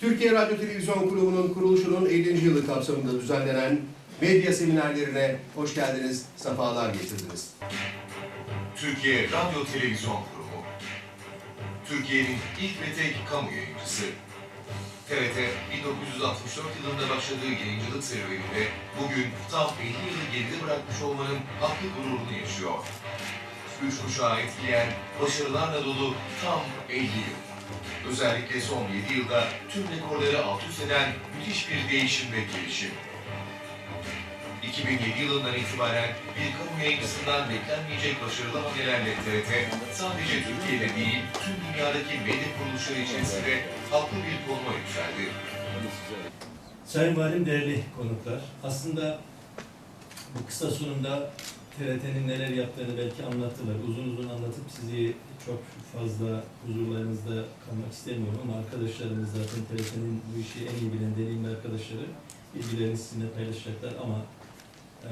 Türkiye Radyo Televizyon Kurumu'nun kuruluşunun 50. yılı kapsamında düzenlenen medya seminerlerine hoş geldiniz, sefalar getirdiniz. Türkiye Radyo Televizyon Kurumu. Türkiye'nin ilk ve tek kamu yayıncısı. TRT 1964 yılında başladığı yayıncılık serüveninde bugün tam 50 yılı geride bırakmış olmanın haklı gururunu yaşıyor. Üç kuşağı etkileyen, başarılarla dolu tam 50 yıl. Özellikle son 7 yılda tüm rekorları alt üst eden müthiş bir değişim ve gelişim. 2007 yılından itibaren bir kamu yayıncısından beklenmeyecek başarılı hamlelerle TRT sadece Türkiye'de değil tüm dünyadaki medya kuruluşları içerisinde haklı bir konuma yükseldi. Sayın Valim, değerli konuklar, aslında bu kısa sunumda TRT'nin neler yaptığını belki anlattılar. Uzun uzun anlatıp sizi çok fazla huzurlarınızda kalmak istemiyorum ama arkadaşlarımız zaten TRT'nin bu işi en iyi bilen deneyimli arkadaşları bilgilerini sizinle paylaşacaklar ama e,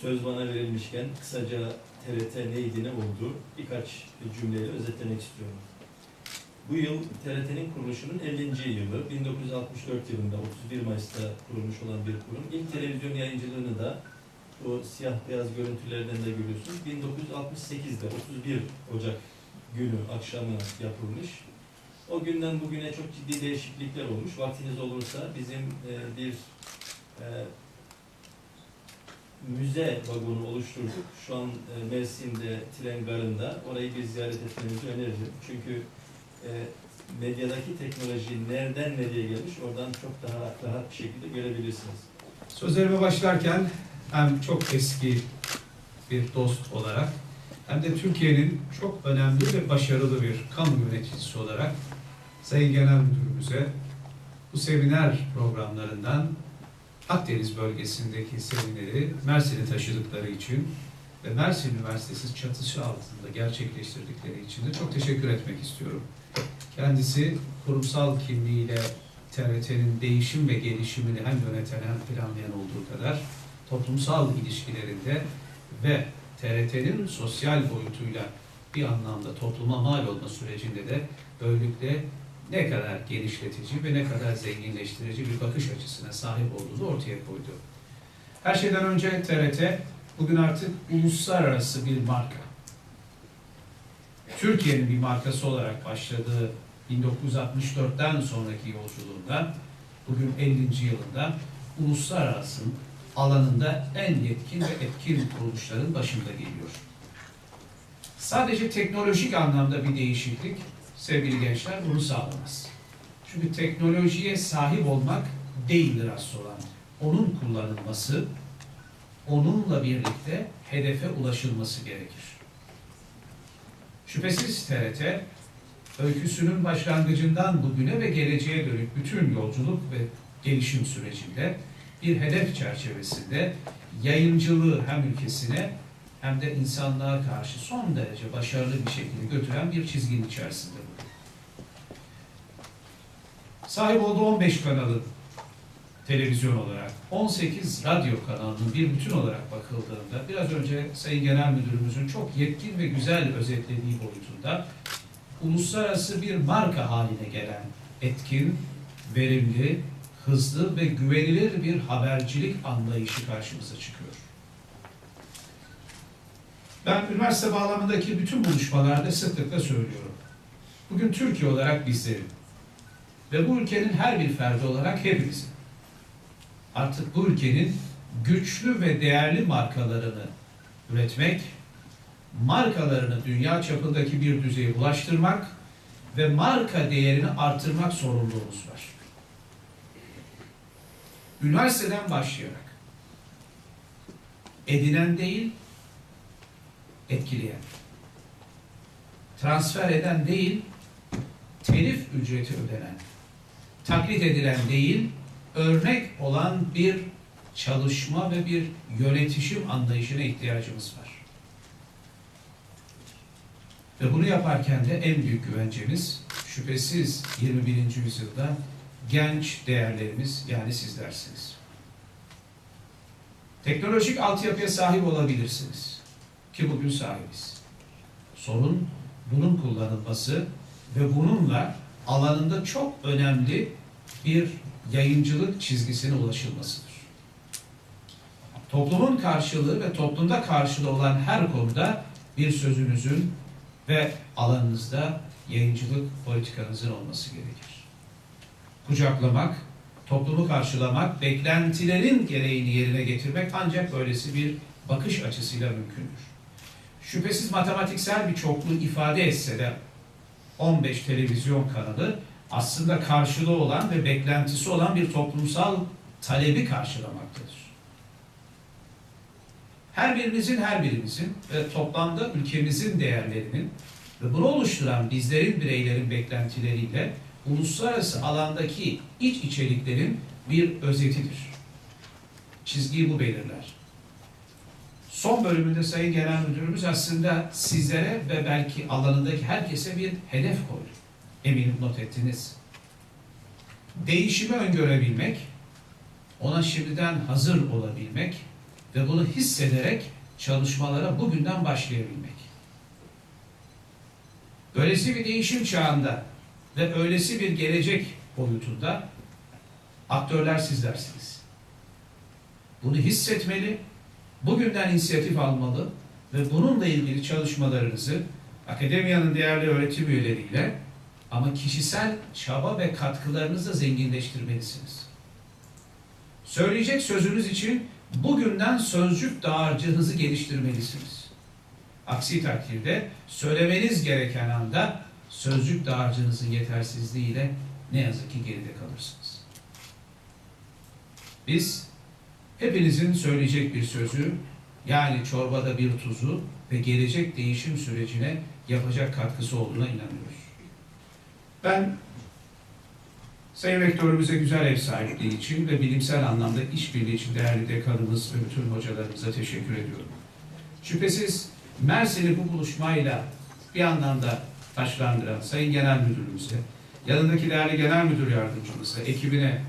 söz bana verilmişken kısaca TRT neydi ne oldu birkaç cümleyle özetlemek istiyorum. Bu yıl TRT'nin kuruluşunun 50. yılı. 1964 yılında 31 Mayıs'ta kurulmuş olan bir kurum. İlk televizyon yayıncılığını da o siyah beyaz görüntülerden de görüyorsunuz. 1968'de 31 Ocak günü akşamı yapılmış. O günden bugüne çok ciddi değişiklikler olmuş. Vaktiniz olursa bizim e, bir e, müze vagonu oluşturduk. Şu an e, Mersin'de tren garında. Orayı bir ziyaret etmenizi öneririm. Çünkü e, medyadaki teknoloji nereden nereye gelmiş oradan çok daha rahat bir şekilde görebilirsiniz. Sözlerime başlarken hem çok eski bir dost olarak hem de Türkiye'nin çok önemli ve başarılı bir kamu yöneticisi olarak Sayın Genel Müdürümüze bu seminer programlarından Akdeniz bölgesindeki semineri Mersin'e taşıdıkları için ve Mersin Üniversitesi çatısı altında gerçekleştirdikleri için de çok teşekkür etmek istiyorum. Kendisi kurumsal kimliğiyle TRT'nin değişim ve gelişimini hem yöneten hem planlayan olduğu kadar toplumsal ilişkilerinde ve TRT'nin sosyal boyutuyla bir anlamda topluma mal olma sürecinde de böylelikle ne kadar genişletici ve ne kadar zenginleştirici bir bakış açısına sahip olduğunu ortaya koydu. Her şeyden önce TRT bugün artık uluslararası bir marka. Türkiye'nin bir markası olarak başladığı 1964'ten sonraki yolculuğunda bugün 50. yılında uluslararası alanında en yetkin ve etkin kuruluşların başında geliyor. Sadece teknolojik anlamda bir değişiklik sevgili gençler bunu sağlamaz. Çünkü teknolojiye sahip olmak değildir asıl olan. Onun kullanılması, onunla birlikte hedefe ulaşılması gerekir. Şüphesiz TRT, öyküsünün başlangıcından bugüne ve geleceğe dönük bütün yolculuk ve gelişim sürecinde bir hedef çerçevesinde yayıncılığı hem ülkesine hem de insanlığa karşı son derece başarılı bir şekilde götüren bir çizginin içerisinde bu. Sahip olduğu 15 kanalı televizyon olarak, 18 radyo kanalının bir bütün olarak bakıldığında, biraz önce Sayın Genel Müdürümüzün çok yetkin ve güzel özetlediği boyutunda, uluslararası bir marka haline gelen etkin, verimli, hızlı ve güvenilir bir habercilik anlayışı karşımıza çıkıyor. Ben üniversite bağlamındaki bütün buluşmalarda sıklıkla söylüyorum. Bugün Türkiye olarak bizlerin ve bu ülkenin her bir ferdi olarak hepimizin artık bu ülkenin güçlü ve değerli markalarını üretmek, markalarını dünya çapındaki bir düzeye ulaştırmak ve marka değerini artırmak sorumluluğumuz var. Üniversiteden başlayarak edinen değil, etkileyen, transfer eden değil, telif ücreti ödenen, taklit edilen değil, örnek olan bir çalışma ve bir yönetişim anlayışına ihtiyacımız var. Ve bunu yaparken de en büyük güvencemiz şüphesiz 21. yüzyılda genç değerlerimiz yani sizlersiniz. Teknolojik altyapıya sahip olabilirsiniz. Ki bugün sahibiz. Sorun bunun kullanılması ve bununla alanında çok önemli bir yayıncılık çizgisine ulaşılmasıdır. Toplumun karşılığı ve toplumda karşılığı olan her konuda bir sözünüzün ve alanınızda yayıncılık politikanızın olması gerekir. Kucaklamak, toplumu karşılamak, beklentilerin gereğini yerine getirmek ancak böylesi bir bakış açısıyla mümkündür. Şüphesiz matematiksel bir çokluğu ifade etse de 15 televizyon kanalı aslında karşılığı olan ve beklentisi olan bir toplumsal talebi karşılamaktadır. Her birimizin her birimizin ve toplamda ülkemizin değerlerinin ve bunu oluşturan bizlerin bireylerin beklentileriyle uluslararası alandaki iç içeriklerin bir özetidir. Çizgiyi bu belirler. Son bölümünde Sayın Genel Müdürümüz aslında sizlere ve belki alanındaki herkese bir hedef koydu. Eminim not ettiniz. Değişimi öngörebilmek, ona şimdiden hazır olabilmek ve bunu hissederek çalışmalara bugünden başlayabilmek. Böylesi bir değişim çağında ve öylesi bir gelecek boyutunda aktörler sizlersiniz. Bunu hissetmeli, bugünden inisiyatif almalı ve bununla ilgili çalışmalarınızı akademiyanın değerli öğretim üyeleriyle ama kişisel çaba ve katkılarınızla zenginleştirmelisiniz. Söyleyecek sözünüz için bugünden sözcük dağarcığınızı geliştirmelisiniz. Aksi takdirde söylemeniz gereken anda sözcük dağarcığınızın yetersizliğiyle ne yazık ki geride kalırsınız. Biz hepinizin söyleyecek bir sözü, yani çorbada bir tuzu ve gelecek değişim sürecine yapacak katkısı olduğuna inanıyoruz. Ben Sayın Rektörümüze güzel ev sahipliği için ve bilimsel anlamda işbirliği için değerli dekanımız ve bütün hocalarımıza teşekkür ediyorum. Şüphesiz Mersin'i bu buluşmayla bir anlamda taşlandıran Sayın Genel Müdürümüze, yanındaki değerli Genel Müdür Yardımcımıza, ekibine,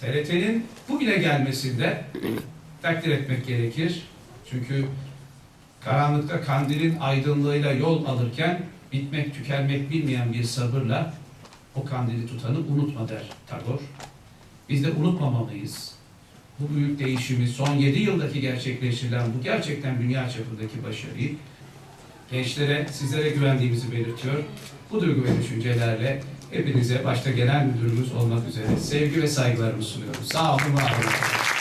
TRT'nin bugüne gelmesinde takdir etmek gerekir. Çünkü karanlıkta kandilin aydınlığıyla yol alırken bitmek tükenmek bilmeyen bir sabırla o kandili tutanı unutma der Tagore. Biz de unutmamalıyız. Bu büyük değişimi son 7 yıldaki gerçekleştirilen bu gerçekten dünya çapındaki başarıyı gençlere, sizlere güvendiğimizi belirtiyor. Bu duygu ve düşüncelerle hepinize başta genel müdürümüz olmak üzere sevgi ve saygılarımı sunuyorum. Sağ olun, var olun.